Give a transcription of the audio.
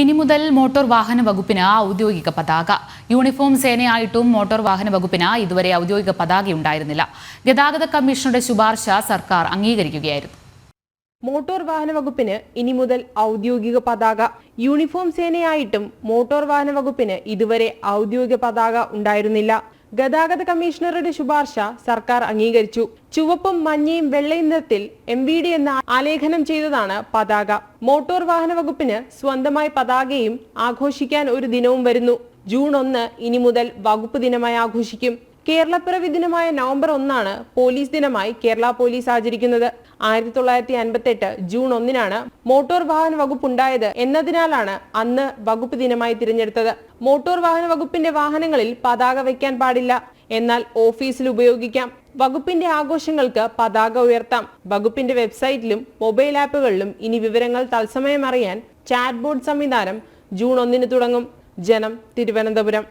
ഇനി മുതൽ മോട്ടോർ വാഹന വകുപ്പിന് ഔദ്യോഗിക പതാക. യൂണിഫോം സേനയായിട്ടും മോട്ടോർ വാഹന വകുപ്പിന് ഇതുവരെ ഔദ്യോഗിക പതാക ഉണ്ടായിരുന്നില്ല ഗതാഗത കമ്മീഷണറുടെ ശുപാർശ സർക്കാർ അംഗീകരിക്കുകയായിരുന്നു. മോട്ടോർ വാഹന വകുപ്പിന് ഇനി മുതൽ ഔദ്യോഗിക പതാക യൂണിഫോം സേനയായിട്ടും മോട്ടോർ വാഹന വകുപ്പിന് ഇതുവരെ ഔദ്യോഗിക പതാക ഉണ്ടായിരുന്നില്ല. ഗതാഗത കമ്മീഷണറുടെ ശുപാർശ സർക്കാർ അംഗീകരിച്ചു. ചുവപ്പും മഞ്ഞയും വെള്ളയും നിറത്തിൽ എം വി ഡി എന്ന ആലേഖനം ചെയ്തതാണ് പതാക. മോട്ടോർ വാഹന വകുപ്പിന് സ്വന്തമായി പതാകയും ആഘോഷിക്കാൻ ഒരു ദിനവും വരുന്നു. ജൂൺ ഒന്ന് ഇനി മുതൽ വകുപ്പ് ദിനമായി ആഘോഷിക്കും. കേരളപ്പിറവി ദിനമായ നവംബർ ഒന്നാണ് പോലീസ് ദിനമായി കേരള പോലീസ് ആചരിക്കുന്നത്. ആയിരത്തി തൊള്ളായിരത്തി അൻപത്തി എട്ട് ജൂൺ ഒന്നിനാണ് മോട്ടോർ വാഹന വകുപ്പ് ഉണ്ടായത് എന്നതിനാലാണ് അന്ന് വകുപ്പ് ദിനമായി തിരഞ്ഞെടുത്തത്. മോട്ടോർ വാഹന വകുപ്പിന്റെ വാഹനങ്ങളിൽ പതാക വയ്ക്കാൻ പാടില്ല. എന്നാൽ ഓഫീസിൽ ഉപയോഗിക്കാം. വകുപ്പിന്റെ ആഘോഷങ്ങൾക്ക് പതാക ഉയർത്താം. വകുപ്പിന്റെ വെബ്സൈറ്റിലും മൊബൈൽ ആപ്പുകളിലും ഇനി വിവരങ്ങൾ തത്സമയം അറിയാൻ ചാറ്റ് ബോർഡ് സംവിധാനം ജൂൺ ഒന്നിന് തുടങ്ങും. ജനം തിരുവനന്തപുരം.